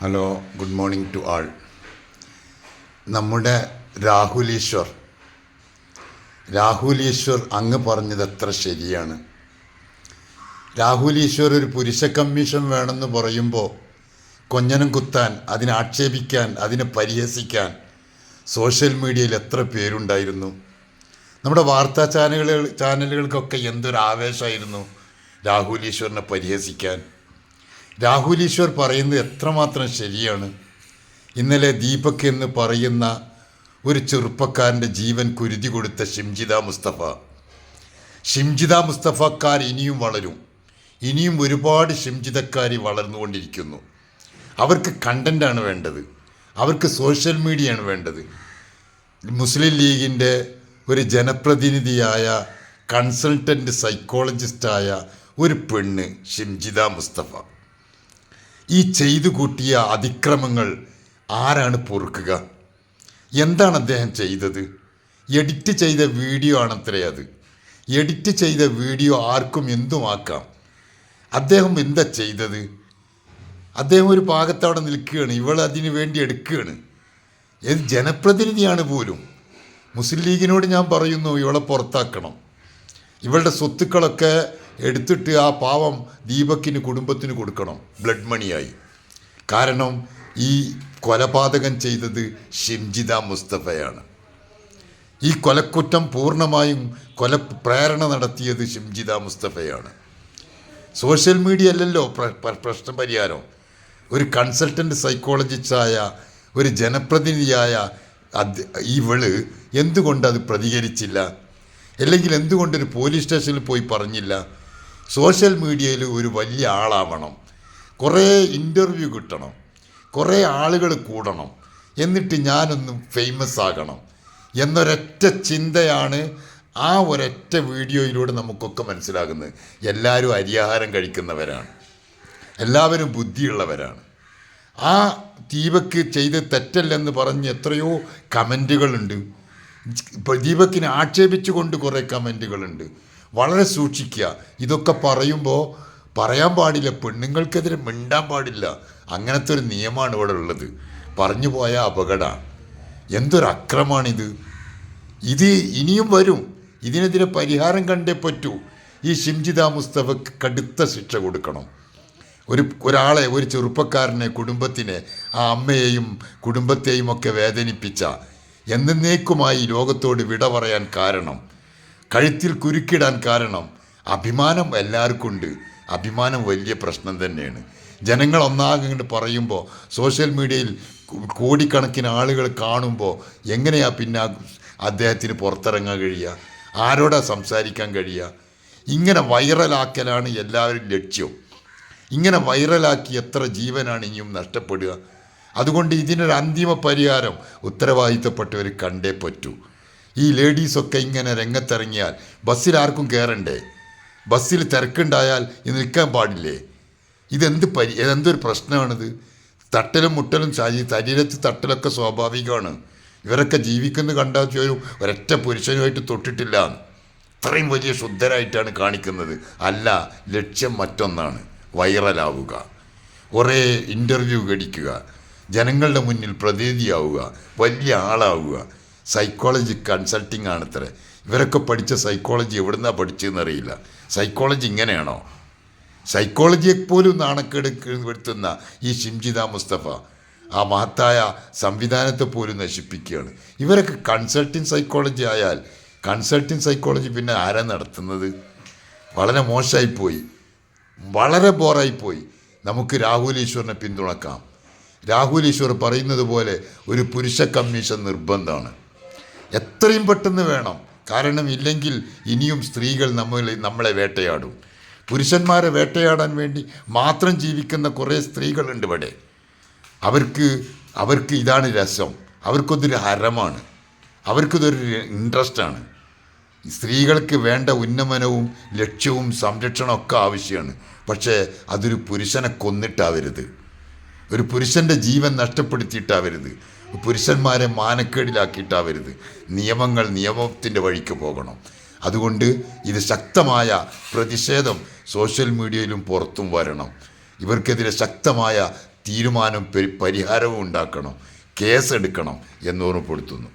Hello good morning to all നമ്മുടെ രാഹുലീശ്വർ രാഹുലീശ്വർ അങ്ങ് പറഞ്ഞത് എത്ര ശരിയാണ്. രാഹുലീശ്വർ ഒരു പുരുഷ കമ്മീഷൻ വേണമെന്ന് പറയുമ്പോൾ കൊഞ്ഞനം കുത്താൻ അതിനെ ആക്ഷേപിക്കാൻ അതിനെ പരിഹസിക്കാൻ സോഷ്യൽ മീഡിയയിൽ എത്ര പേരുണ്ടായിരുന്നു? നമ്മുടെ വാർത്താ ചാനലുകൾ ചാനലുകൾക്കൊക്കെ എന്തൊരു ആവേശമായിരുന്നു രാഹുൽ ഈശ്വറിനെ പരിഹസിക്കാൻ. രാഹുൽ ഈശ്വർ പറയുന്നത് എത്രമാത്രം ശരിയാണ്? ഇന്നലെ ദീപക് എന്ന് പറയുന്ന ഒരു ചെറുപ്പക്കാരന്റെ ജീവൻ കുരുതി കൊടുത്ത ഷിംജിത മുസ്തഫ. ഷിംജിത മുസ്തഫക്കാർ ഇനിയും വളരും. ഇനിയും ഒരുപാട് ഷിംജിതക്കാരി വളർന്നുകൊണ്ടിരിക്കുന്നു. അവർക്ക് കണ്ടന്റാണ് വേണ്ടത്. അവർക്ക് സോഷ്യൽ മീഡിയയാണ് വേണ്ടത്. മുസ്ലിം ലീഗിന്റെ ഒരു ജനപ്രതിനിധിയായ കൺസൾട്ടന്റ് സൈക്കോളജിസ്റ്റായ ഒരു പെണ്ണ് ഷിംജിത മുസ്തഫ. ഈ ചെയ്തു കൂട്ടിയ അതിക്രമങ്ങൾ ആരാണ് പൊറുക്കുക? എന്താണ് അദ്ദേഹം ചെയ്തത്? എഡിറ്റ് ചെയ്ത വീഡിയോ ആണത്രേ അത്. എഡിറ്റ് ചെയ്ത വീഡിയോ ആർക്കും എന്തുമാക്കാം? അദ്ദേഹം എന്താ ചെയ്തത്? അദ്ദേഹം ഒരു ഭാഗത്തവിടെ നിൽക്കുകയാണ് ഇവൾ അതിനു വേണ്ടി എടുക്കുകയാണ്. ഏത് ജനപ്രതിനിധിയാണ് പോലും? മുസ്ലിം ലീഗിനോട് ഞാൻ പറയുന്നു ഇവളെ പുറത്താക്കണം. ഇവളുടെ സ്വത്തുക്കളൊക്കെ എടുത്തിട്ട് ആ പാവം ദീപക്കിന് കുടുംബത്തിന് കൊടുക്കണം. ബ്ലഡ് മണിയായി. കാരണം ഈ കൊലപാതകം ചെയ്തത് ഷിംജിത മുസ്തഫയാണ്. ഈ കൊലക്കുറ്റം പൂർണമായും കൊല പ്രേരണ നടത്തിയത് ഷിംജിത മുസ്തഫയാണ്. സോഷ്യൽ മീഡിയ അല്ലല്ലോ പ്രശ്നം പ്ര- പ്രശ്ന പരിഹാരം. ഒരു കൺസൾട്ടന്റ് സൈക്കോളജിസ്റ്റായ ഒരു ജനപ്രതിനിധിയായ അത് ഇവൾ എന്തുകൊണ്ട് അത് പ്രതികരിച്ചില്ല? അല്ലെങ്കിൽ എന്തുകൊണ്ട് ഒരു പോലീസ് സ്റ്റേഷനിൽ പോയി പറഞ്ഞില്ല? സോഷ്യൽ മീഡിയയിൽ ഒരു വലിയ ആളാവണം. കുറേ ഇന്റർവ്യൂ കിട്ടണം. കുറേ ആളുകൾ കൂടണം. എന്നിട്ട് ഞാനൊന്ന് ഫേമസ് ആകണം. എന്നൊരൊറ്റ ചിന്തയാണ് ആ ഒരൊറ്റ വീഡിയോയിലൂടെ നമുക്കൊക്കെ മനസ്സിലാകുന്നത്. എല്ലാവരും അരിയാഹാരം കഴിക്കുന്നവരാണ്. എല്ലാവരും ബുദ്ധിയുള്ളവരാണ്. ആ ദീപക്ക് ചെയ്ത് തെറ്റല്ലെന്ന് പറഞ്ഞ് എത്രയോ കമന്റുകളുണ്ട്. ഇപ്പോൾ ദീപക്കിനെ ആക്ഷേപിച്ചുകൊണ്ട് കുറേ കമന്റുകളുണ്ട്. വളരെ സൂക്ഷിക്കുക. ഇതൊക്കെ പറയുമ്പോൾ പറയാൻ പാടില്ല. പെണ്ണുങ്ങൾക്കെതിരെ മിണ്ടാൻ പാടില്ല. അങ്ങനത്തെ ഒരു നിയമമാണ് ഇവിടെ ഉള്ളത്. പറഞ്ഞു പോയ അപകടമാണ്. എന്തൊരു അക്രമാണിത് ഇത് ഇനിയും വരും. ഇതിനെതിരെ പരിഹാരം കണ്ടേ പറ്റൂ. ഈ ഷിംജിത മുസ്തഫക്ക് കടുത്ത ശിക്ഷ കൊടുക്കണം. ഒരു ഒരാളെ ഒരു ചെറുപ്പക്കാരനെ കുടുംബത്തിനെ ആ അമ്മയെയും കുടുംബത്തെയും ഒക്കെ വേദനിപ്പിച്ച എന്നേക്കുമായി ലോകത്തോട് വിട പറയാൻ കാരണം കഴുത്തിൽ കുരുക്കിടാൻ കാരണം അഭിമാനം എല്ലാവർക്കും ഉണ്ട്. അഭിമാനം വലിയ പ്രശ്നം തന്നെയാണ്. ജനങ്ങൾ ഒന്നാകെ പറയുമ്പോൾ സോഷ്യൽ മീഡിയയിൽ കോടിക്കണക്കിന് ആളുകൾ കാണുമ്പോൾ എങ്ങനെയാ പിന്നെ അദ്ദേഹത്തിന് പുറത്തിറങ്ങാൻ കഴിയുക? ആരോടാ സംസാരിക്കാൻ കഴിയുക? ഇങ്ങനെ വൈറലാക്കലാണ് എല്ലാവരും ലക്ഷ്യം. ഇങ്ങനെ വൈറലാക്കി എത്ര ജീവനാണ് ഇനിയും നഷ്ടപ്പെടുക? അതുകൊണ്ട് ഇതിനൊരു അന്തിമ പരിഹാരം ഉത്തരവാദിത്തപ്പെട്ടവർ കണ്ടേ പറ്റൂ. ഈ ലേഡീസൊക്കെ ഇങ്ങനെ രംഗത്തിറങ്ങിയാൽ ബസ്സിൽ ആർക്കും കയറണ്ടേ ബസ്സിൽ തിരക്കുണ്ടായാൽ ഇത് നിൽക്കാൻ പാടില്ലേ? ഇതെന്ത് പരി ഇതെന്തൊരു പ്രശ്നമാണിത്? തട്ടലും മുട്ടലും ശരീ ശരീരത്തിൽ തട്ടലൊക്കെ സ്വാഭാവികമാണ്. ഇവരൊക്കെ ജീവിക്കുന്നു കണ്ടാൽ ചോദിക്കും ഒരൊറ്റ പുരുഷനുമായിട്ട് തൊട്ടിട്ടില്ല. ഇത്രയും വലിയ ശുദ്ധരായിട്ടാണ് കാണിക്കുന്നത്. അല്ല ലക്ഷ്യം മറ്റൊന്നാണ്. വൈറലാവുക. കുറേ ഇന്റർവ്യൂ കടിക്കുക ജനങ്ങളുടെ മുന്നിൽ പ്രതിനിധിയാവുക. വലിയ ആളാവുക. Psychology consulting ആണത്ര. ഇവരൊക്കെ പഠിച്ച സൈക്കോളജി എവിടുന്നാണ് പഠിച്ചതെന്നറിയില്ല സൈക്കോളജി ഇങ്ങനെയാണോ? സൈക്കോളജിയെ പോലും നാണക്കേട് വരുത്തുന്ന ഈ ഷിംജിത മുസ്തഫ ആ മഹത്തായ സംവിധാനത്തെ പോലും നശിപ്പിക്കുകയാണ്. ഇവരൊക്കെ കൺസൾട്ടിങ് സൈക്കോളജി ആയാൽ കൺസൾട്ടിങ് സൈക്കോളജി പിന്നെ ആരാ നടത്തുന്നത്? വളരെ മോശമായിപ്പോയി വളരെ ബോറായിപ്പോയി. നമുക്ക് രാഹുൽ ഈശ്വറിനെ പിന്തുണക്കാം. രാഹുൽ ഈശ്വർ പറയുന്നത് പോലെ ഒരു പുരുഷ കമ്മീഷൻ നിർബന്ധമാണ്. എത്രയും പെട്ടെന്ന് വേണം. കാരണം ഇല്ലെങ്കിൽ ഇനിയും സ്ത്രീകൾ നമ്മൾ നമ്മളെ വേട്ടയാടും. പുരുഷന്മാരെ വേട്ടയാടാൻ വേണ്ടി മാത്രം ജീവിക്കുന്ന കുറേ സ്ത്രീകളുണ്ട് ഇവിടെ. അവർക്ക് അവർക്ക് ഇതാണ് രസം. അവർക്കൊന്നൊരു ഹരമാണ്. അവർക്കിതൊരു ഇൻട്രസ്റ്റാണ്. സ്ത്രീകൾക്ക് വേണ്ട ഉന്നമനവും ലക്ഷ്യവും സംരക്ഷണവും ഒക്കെ ആവശ്യമാണ്. പക്ഷേ അതൊരു പുരുഷനെ കൊന്നിട്ടാവരുത്. ഒരു പുരുഷന്റെ ജീവൻ നഷ്ടപ്പെടുത്തിയിട്ടാവരുത് പുരുഷന്മാരെ മാനക്കേടിലാക്കിയിട്ടാവരുത് നിയമങ്ങൾ നിയമത്തിന്റെ വഴിക്ക് പോകണം. അതുകൊണ്ട് ഇത് ശക്തമായ പ്രതിഷേധം സോഷ്യൽ മീഡിയയിലും പുറത്തും വരണം. ഇവർക്കെതിരെ ശക്തമായ തീരുമാനവും പരിഹാരവും ഉണ്ടാക്കണം. കേസെടുക്കണം എന്ന് ഓർമ്മപ്പെടുത്തുന്നു